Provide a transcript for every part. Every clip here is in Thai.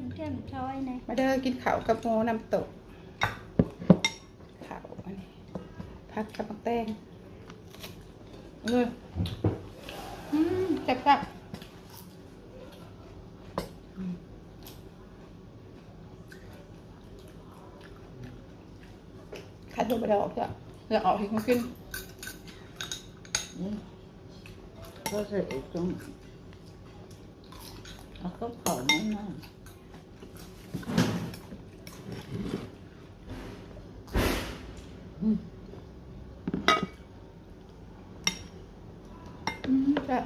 นเทียนช้อยนะมาเด้อกินข้าวกับโมน้ำตกข้าวอันนี้ผักกับมักแตงเอออืมแซ่บๆอืมขาดตัวไปได้ออกเถอะเดี๋ยวออกให้เขากินนี่ก็ใส่ตรงเอาก็เผาไม่นาน อืมแซ่บ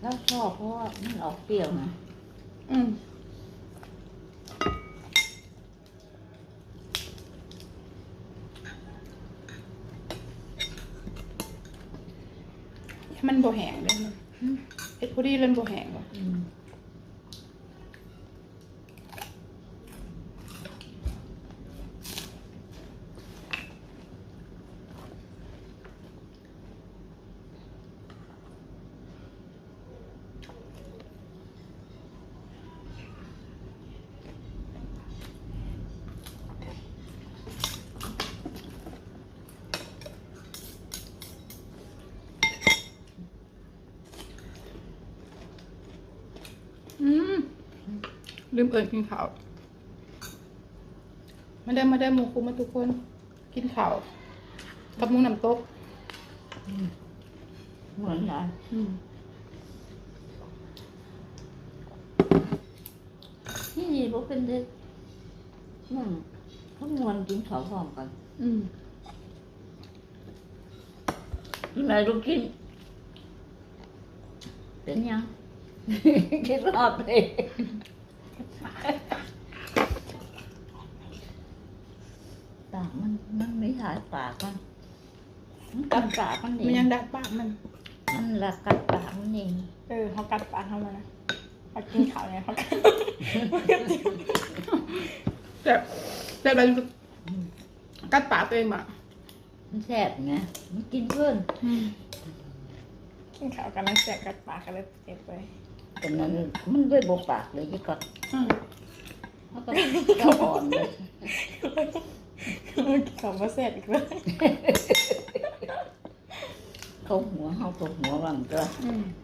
แล้วชอบเพราะว่ามันออกเปรี้ยวนะอืม มันบ่แห้งเลยเอ็ดพอดีเลยมันบ่แห้งว่ะ อืม อืมลืมเอิญกินข้าวมาเดิมมาเดิมหมูคุมาทุกคน กินข้าวกับหมูน้ำตกเหมือนกันอืมที่นี่พวกเป็นเด็กนั่นทั้งมวลกินข้าวพร้อมกัน อืมไหนลูกกินเป็นยัง คิดรอบเลยปากมันมันไม่หายปากมันมันกัดปากมันเอมันงยังดัดปากมัน มันละกัดปากมันเองเออเขากัดปากเขามานะเขากินข้าวเนี่ยเขากัดแต่แต่แบบกัดปากตัวเองมามันแสบไงมันกินเพื่อนกินข้าวกันแล้วแสบกัดปากกันเลยเจ็บไปแต่นั้นมันด้วยบกปากเลยยี่ก็อืมมันก็ก็อ่อนเลยเขามาแสบอีกแล้วเขาหัวเขาตัวหัววังก็อืมอ